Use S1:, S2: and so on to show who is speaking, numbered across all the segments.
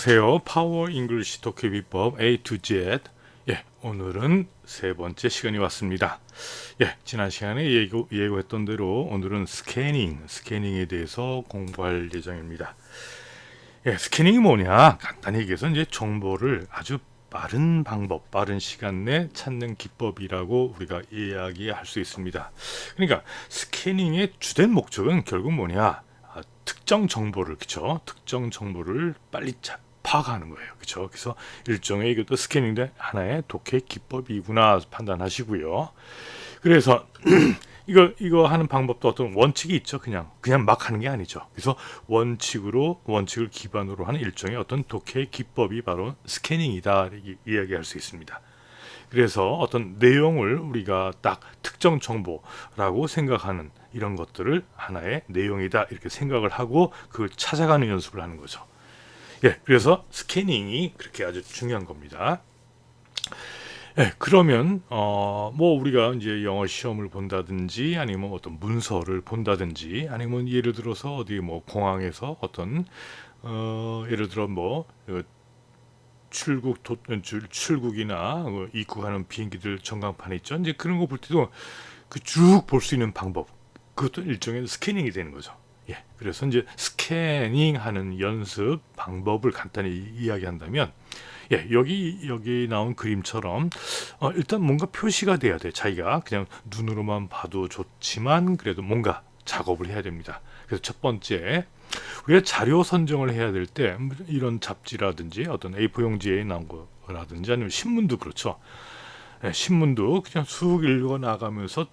S1: 안녕하세요. 파워 잉글리시 독해 비법 A to Z. 예, 오늘은 세 번째 시간이 왔습니다. 예, 지난 시간에 예고, 예고했던 대로 오늘은 스캐닝, 스캐닝에 대해서 공부할 예정입니다. 예, 스캐닝이 뭐냐? 간단히 얘기해서 이제 정보를 아주 빠른 방법, 빠른 시간 내 찾는 기법이라고 우리가 이야기할 수 있습니다. 그러니까 스캐닝의 주된 목적은 결국 뭐냐? 아, 특정 정보를 그쵸? 특정 정보를 빨리 자, 파악하는 거예요. 그쵸? 그래서 일종의 이것도 스캐닝된 하나의 독해 기법이구나 판단하시고요. 그래서 이거 이거 하는 방법도 어떤 원칙이 있죠. 그냥 그냥 막 하는 게 아니죠. 그래서 원칙으로 원칙을 기반으로 하는 일종의 어떤 독해 기법이 바로 스캐닝이다 이야기할 수 있습니다. 그래서 어떤 내용을 우리가 딱 특정 정보라고 생각하는 이런 것들을 하나의 내용이다 이렇게 생각을 하고 그걸 찾아가는 연습을 하는 거죠. 예, 그래서 스캐닝이 그렇게 아주 중요한 겁니다. 예, 그러면 어, 뭐 우리가 이제 영어 시험을 본다든지 아니면 어떤 문서를 본다든지 아니면 예를 들어서 어디 뭐 공항에서 어떤 어, 예를 들어 뭐 어, 출국 도, 출, 출국이나 뭐 입국하는 비행기들 전광판에 있죠. 이제 그런 거 볼 때도 그 쭉 볼 수 있는 방법 그것도 일종의 스캐닝이 되는 거죠. 예, 그래서 이제 스 캐닝하는 연습 방법을 간단히 이야기한다면 예, 여기 여기 나온 그림처럼 어, 일단 뭔가 표시가 돼야 돼. 자기가 그냥 눈으로만 봐도 좋지만 그래도 뭔가 작업을 해야 됩니다. 그래서 첫 번째 우리가 자료 선정을 해야 될 때 이런 잡지라든지 어떤 A4 용지에 나온 거라든지 아니면 신문도 그렇죠. 예, 신문도 그냥 쑥 읽어 나가면서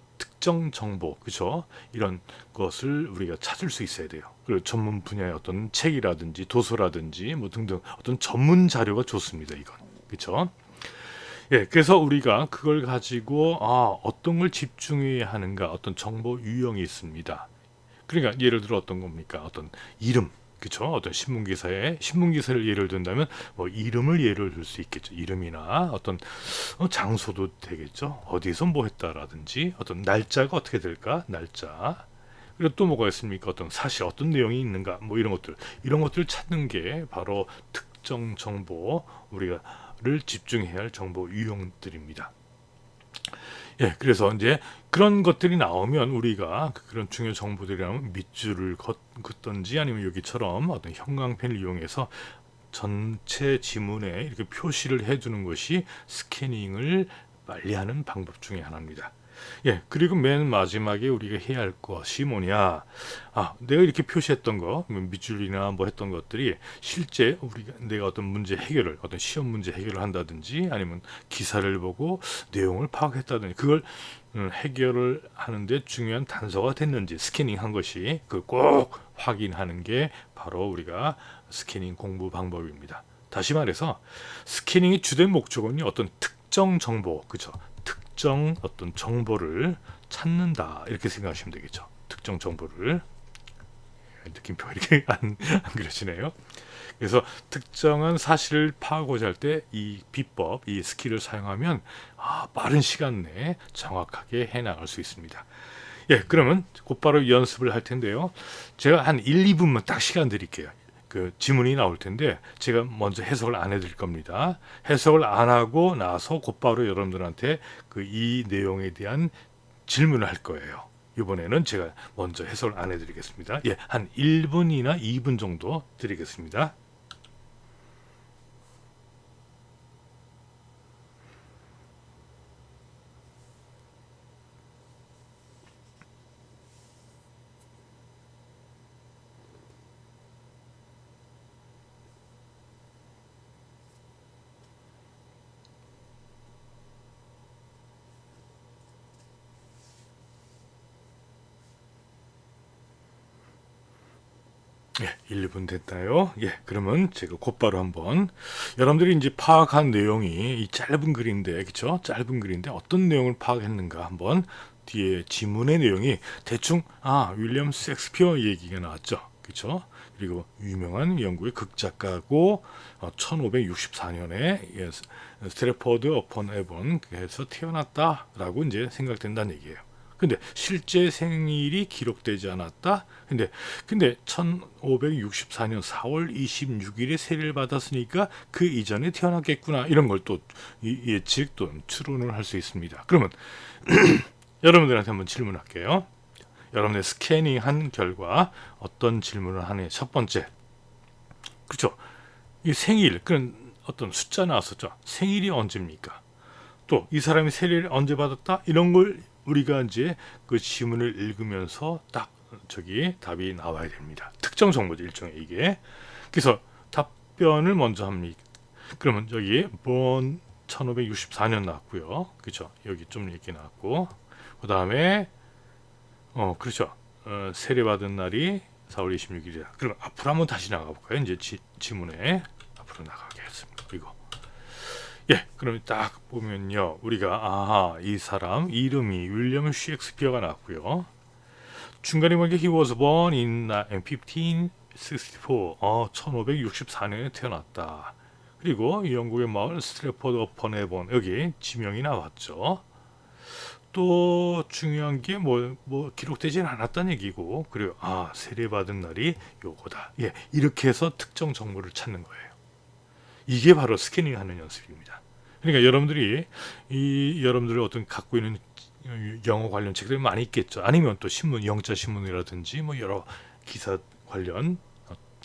S1: 특정 정보, 그죠? 이런 것을 우리가 찾을 수 있어야 돼요. 그리고 전문 분야의 어떤 책이라든지 도서라든지 뭐 등등 어떤 전문 자료가 좋습니다. 이건, 그죠? 예, 그래서 우리가 그걸 가지고 아 어떤 걸 집중해야 하는가 어떤 정보 유형이 있습니다. 그러니까 예를 들어 어떤 겁니까? 어떤 이름, 그쵸? 어떤 신문 기사에 신문 기사를 예를 든다면 뭐 이름을 예를 들 수 있겠죠. 이름이나 어떤 어, 장소도 되겠죠. 어디서 뭐 했다라든지 어떤 날짜가 어떻게 될까? 날짜. 그리고 또 뭐가 있습니까? 어떤 사실 어떤 내용이 있는가? 뭐 이런 것들 이런 것들을 찾는 게 바로 특정 정보 우리가 를 집중해야 할 정보 유형들입니다. 예, 그래서 이제 그런 것들이 나오면 우리가 그런 중요 정보들이 나오면 밑줄을 긋든지 아니면 여기처럼 어떤 형광펜을 이용해서 전체 지문에 이렇게 표시를 해주는 것이 스캐닝을 빨리 하는 방법 중에 하나입니다. 예, 그리고 맨 마지막에 우리가 해야 할 것이 뭐냐. 아, 내가 이렇게 표시했던 거, 뭐 밑줄이나 뭐 했던 것들이 실제 우리가 내가 어떤 문제 해결을, 어떤 시험 문제 해결을 한다든지 아니면 기사를 보고 내용을 파악했다든지 그걸 음, 해결을 하는데 중요한 단서가 됐는지 스캐닝 한 것이 그 꼭 확인하는 게 바로 우리가 스캐닝 공부 방법입니다. 다시 말해서 스캐닝의 주된 목적은 어떤 특정 정보, 그죠? 특정 어떤 정보를 찾는다 이렇게 생각하시면 되겠죠. 특정 정보를 느낌표 이렇게 안, 안 그려지네요. 그래서 특정한 사실을 파악하고자 할 때 이 비법, 이 스킬을 사용하면 아, 빠른 시간 내에 정확하게 해나갈 수 있습니다. 예, 그러면 곧바로 연습을 할 텐데요. 제가 한 1, 2분만 딱 시간 드릴게요. 그 지문이 나올 텐데 제가 먼저 해석을 안 해드릴 겁니다. 해석을 안 하고 나서 곧바로 여러분들한테 그 이 내용에 대한 질문을 할 거예요. 이번에는 제가 먼저 해석을 안 해드리겠습니다. 예, 한 1분이나 2분 정도 드리겠습니다. 예, 1분 됐나요? 예, 그러면 제가 곧바로 한번 여러분들이 이제 파악한 내용이 이 짧은 글인데, 그쵸? 짧은 글인데 어떤 내용을 파악했는가 한번 뒤에 지문의 내용이 대충 아 윌리엄 섹스피어 얘기가 나왔죠, 그쵸? 그리고 유명한 영국의 극작가고 어, 1564년에 예, 스트레퍼드 어폰 에본 에서 태어났다라고 이제 생각된다는 얘기예요. 근데 실제 생일이 기록되지 않았다. 근데 근데 1564년 4월 26일에 세례를 받았으니까 그 이전에 태어났겠구나. 이런 걸 또 예측 또 추론을 할 수 있습니다. 그러면 여러분들한테 한번 질문할게요. 여러분의 스캐닝한 결과 어떤 질문을 하느냐. 첫 번째. 그렇죠. 이 생일 그런 어떤 숫자 나왔었죠. 생일이 언제입니까? 또 이 사람이 세례를 언제 받았다? 이런 걸 우리가 이제 그 지문을 읽으면서 딱 저기 답이 나와야 됩니다. 특정 정보죠 일종의 이게. 그래서 답변을 먼저 합니다. 그러면 여기 born 1564년 나왔고요. 그렇죠. 여기 좀 이렇게 나왔고 그 다음에 어 그렇죠. 어, 세례 받은 날이 4월 26일이다. 그럼 앞으로 한번 다시 나가 볼까요? 이제 지, 지문에 앞으로 나가겠습니다. 예, 그럼 딱 보면요, 우리가 아하 이 사람 이름이 윌리엄 셰익스피어가 나왔고요. 중간에 보니까 he was born in 1564, 어, 1564년에 태어났다. 그리고 영국의 마을 스트래포드 어폰 에본 여기 지명이 나왔죠. 또 중요한 게 뭐 뭐 기록되지는 않았다는 얘기고 그리고 아 세례 받은 날이 요거다. 예, 이렇게 해서 특정 정보를 찾는 거예요. 이게 바로 스캐닝하는 연습입니다. 그러니까 여러분들이 이 여러분들이 어떤 갖고 있는 영어 관련 책들이 많이 있겠죠. 아니면 또 신문, 영자 신문이라든지 뭐 여러 기사 관련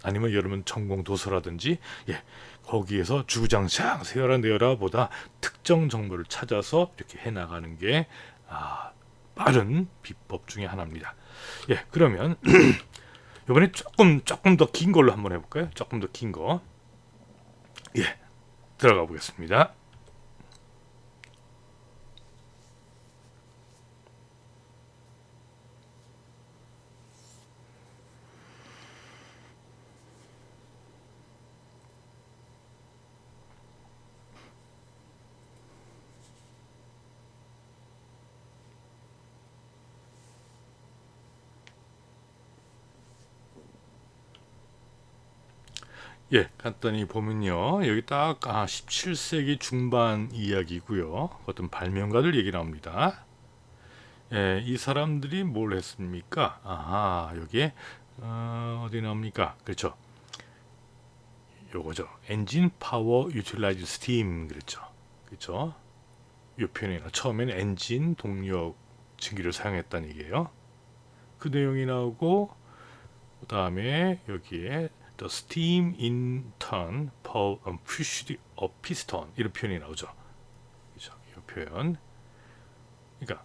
S1: 아니면 여러분 전공 도서라든지 예 거기에서 주장창 세어라 내어라보다 특정 정보를 찾아서 이렇게 해 나가는 게 아, 빠른 비법 중에 하나입니다. 예 그러면 이번에 조금 조금 더 긴 걸로 한번 해볼까요? 조금 더 긴 거. 예 들어가 보겠습니다. 예, 간단히 보면요. 여기 딱 아, 17세기 중반 이야기고요. 어떤 발명가들 얘기 나옵니다. 예, 이 사람들이 뭘 했습니까? 아하, 여기에 어, 어디 나옵니까? 그렇죠. 요거죠. 엔진 파워 유틸라이즈 스팀 그랬죠. 그렇죠. 이 표현이 나 처음에는 엔진 동력 증기를 사용했다는 얘기예요. 그 내용이 나오고 그다음에 여기에 the steam in turn pushed a piston 이런 표현이 나오죠. 그렇죠? 이 표현. 그러니까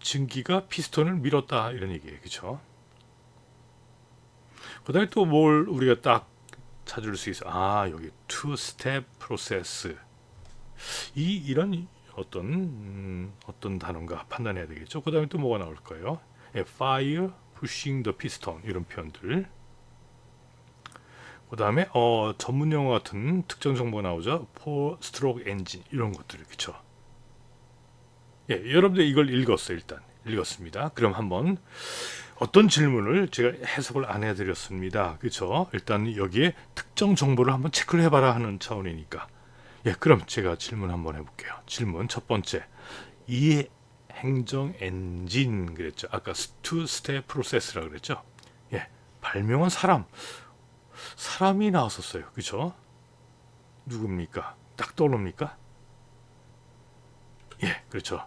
S1: 증기가 피스톤을 밀었다 이런 얘기예요. 그렇죠? 그다음에 또 뭘 우리가 딱 찾을 수 있어. 아 여기 two step process 이 이런 어떤 음, 어떤 단어인가 판단해야 되겠죠. 그다음에 또 뭐가 나올까요? 예, fire pushing the piston 이런 표현들. 그 다음에 어, 전문 용어 같은 특정 정보가 나오죠. 포 스트로크 엔진 이런 것들 그쵸. 예, 여러분들 이걸 읽었어요 일단 읽었습니다. 그럼 한번 어떤 질문을 제가 해석을 안 해드렸습니다. 그쵸? 일단 여기에 특정 정보를 한번 체크를 해봐라 하는 차원이니까. 예, 그럼 제가 질문 한번 해볼게요. 질문 첫 번째. 이 행정 엔진 그랬죠. 아까 투 스텝 프로세스라 그랬죠. 예, 발명한 사람. 사람이 나왔었어요. 그죠? 누굽니까? 딱 떠오릅니까? 예, 그렇죠.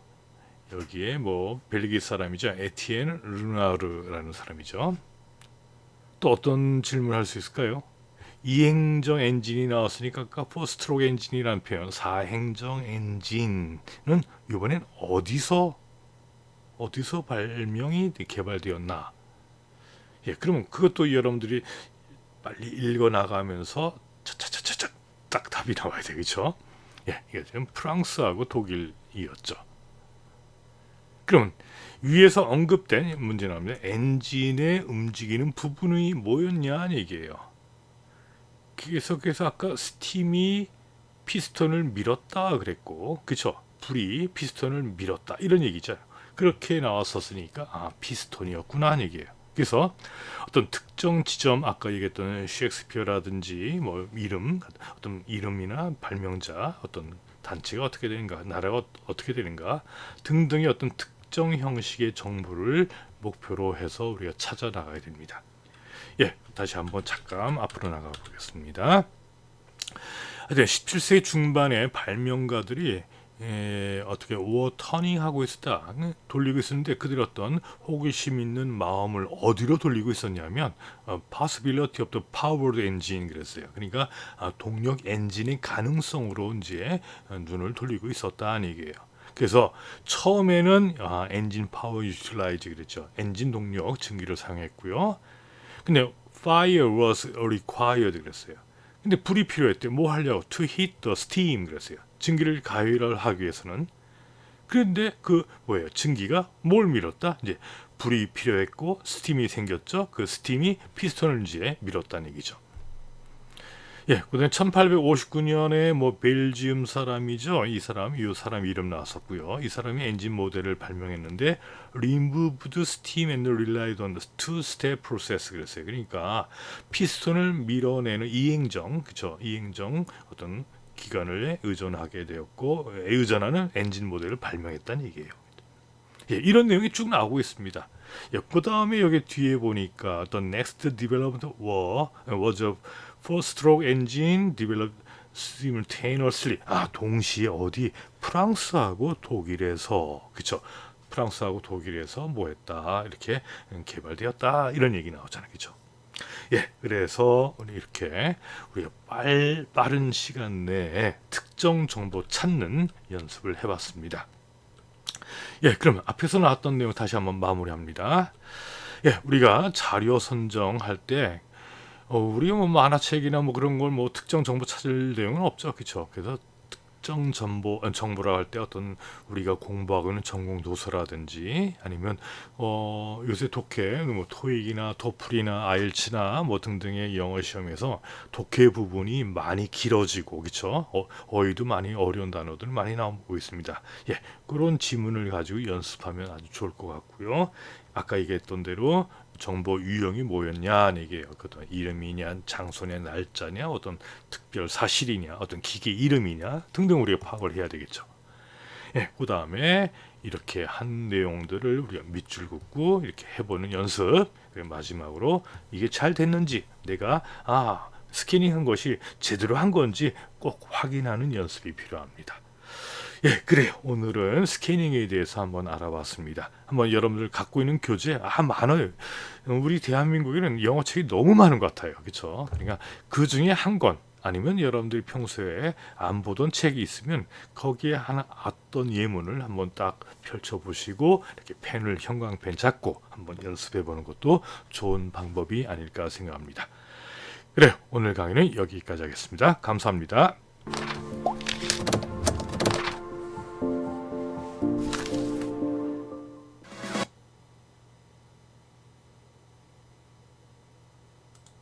S1: 여기에 뭐 벨기에 사람이죠. 에티엔 르나르라는 사람이죠. 또 어떤 질문을 할 수 있을까요? 이행정 엔진이 나왔으니까 아까 포스트로크 엔진이라는 표현, 사행정 엔진은 이번엔 어디서 어디서 발명이 개발되었나? 예, 그러면 그것도 여러분들이 빨리 읽어 나가면서 차차차차차 딱 답이 나와야 되겠죠. 예, 이게 지금 프랑스하고 독일이었죠. 그러면 위에서 언급된 문제 나옵니다. 엔진의 움직이는 부분이 뭐였냐 얘기예요. 계속해서 아까 스팀이 피스톤을 밀었다 그랬고, 그쵸? 불이 피스톤을 밀었다 이런 얘기죠. 그렇게 나왔었으니까 아 피스톤이었구나 하는 얘기예요. 그래서 어떤 특정 지점 아까 얘기했던 셰익스피어라든지 뭐 이름 어떤 이름이나 발명자 어떤 단체가 어떻게 되는가, 나라가 어- 어떻게 되는가 등등의 어떤 특정 형식의 정보를 목표로 해서 우리가 찾아 나가야 됩니다. 예, 다시 한번 잠깐 앞으로 나가 보겠습니다. 하여튼 17세기 중반에 발명가들이 에, 어떻게 워 터닝하고 있었다 응? 돌리고 있었는데 그들이 어떤 호기심 있는 마음을 어디로 돌리고 있었냐면 어, possibility of the powered engine 그랬어요. 그러니까 아, 동력 엔진의 가능성으로 이제 어, 눈을 돌리고 있었다는 얘기예요. 그래서 처음에는 아, 엔진 파워 유틸라이즈 그랬죠. 엔진 동력 증기를 사용했고요. 근데 fire was required 그랬어요. 근데 불이 필요했대. 뭐 하려고? To heat the steam 그랬어요. 증기를 가열하기 위해서는. 그런데 그 뭐예요? 증기가 뭘 밀었다? 이제 불이 필요했고 스팀이 생겼죠. 그 스팀이 피스톤을 이제 밀었다는 얘기죠. 예, 그다음에 1859년에 뭐 벨지움 사람이죠. 이 사람, 이 사람 이름 나왔었고요. 이 사람이 엔진 모델을 발명했는데 removed steam and relied on 그랬어요. 그러니까 피스톤을 밀어내는 이행정, 그죠? 이행정 어떤 기관을 의존하게 되었고 의존하는 엔진 모델을 발명했다는 얘기예요. 예, 이런 내용이 쭉 나오고 있습니다. 예, 그 다음에 여기 뒤에 보니까 the next development was a four-stroke engine developed simultaneously. 아, 동시에 어디 프랑스하고 독일에서 그쵸? 프랑스하고 독일에서 뭐했다 이렇게 개발되었다 이런 얘기 나오잖아요, 그죠? 예, 그래서 우리 이렇게 우리가 빨, 빠른 시간 내에 특정 정보 찾는 연습을 해봤습니다. 예, 그러면 앞에서 나왔던 내용 다시 한번 마무리합니다. 예, 우리가 자료 선정할 때 어, 우리가 뭐 만화책이나 뭐 그런 걸 뭐 특정 정보 찾을 내용은 없죠, 그렇죠? 그래서 특정 정보 어, 정보라 할 때 어떤 우리가 공부하고 있는 전공 도서라든지 아니면 어, 요새 독해 뭐 토익이나 토플이나 아일츠나 뭐 등등의 영어 시험에서 독해 부분이 많이 길어지고 그렇죠? 어, 어휘도 많이 어려운 단어들 많이 나오고 있습니다. 예, 그런 지문을 가지고 연습하면 아주 좋을 것 같고요. 아까 얘기했던 대로 정보 유형이 뭐였냐 얘기예요. 어떤 이름이냐, 장소냐, 날짜냐, 어떤 특별 사실이냐, 어떤 기계 이름이냐 등등 우리가 파악을 해야 되겠죠. 예, 그 다음에 이렇게 한 내용들을 우리가 밑줄 긋고 이렇게 해보는 연습. 그리고 마지막으로 이게 잘 됐는지 내가 아 스캐닝한 것이 제대로 한 건지 꼭 확인하는 연습이 필요합니다. 예, 그래요. 오늘은 스캐닝에 대해서 한번 알아봤습니다. 한번 여러분들 갖고 있는 교재 아 많아요. 우리 대한민국에는 영어 책이 너무 많은 것 같아요. 그렇죠? 그러니까 그 중에 한 권 아니면 여러분들이 평소에 안 보던 책이 있으면 거기에 하나 어떤 예문을 한번 딱 펼쳐 보시고 이렇게 펜을 형광펜 잡고 한번 연습해 보는 것도 좋은 방법이 아닐까 생각합니다. 그래요. 오늘 강의는 여기까지 하겠습니다. 감사합니다.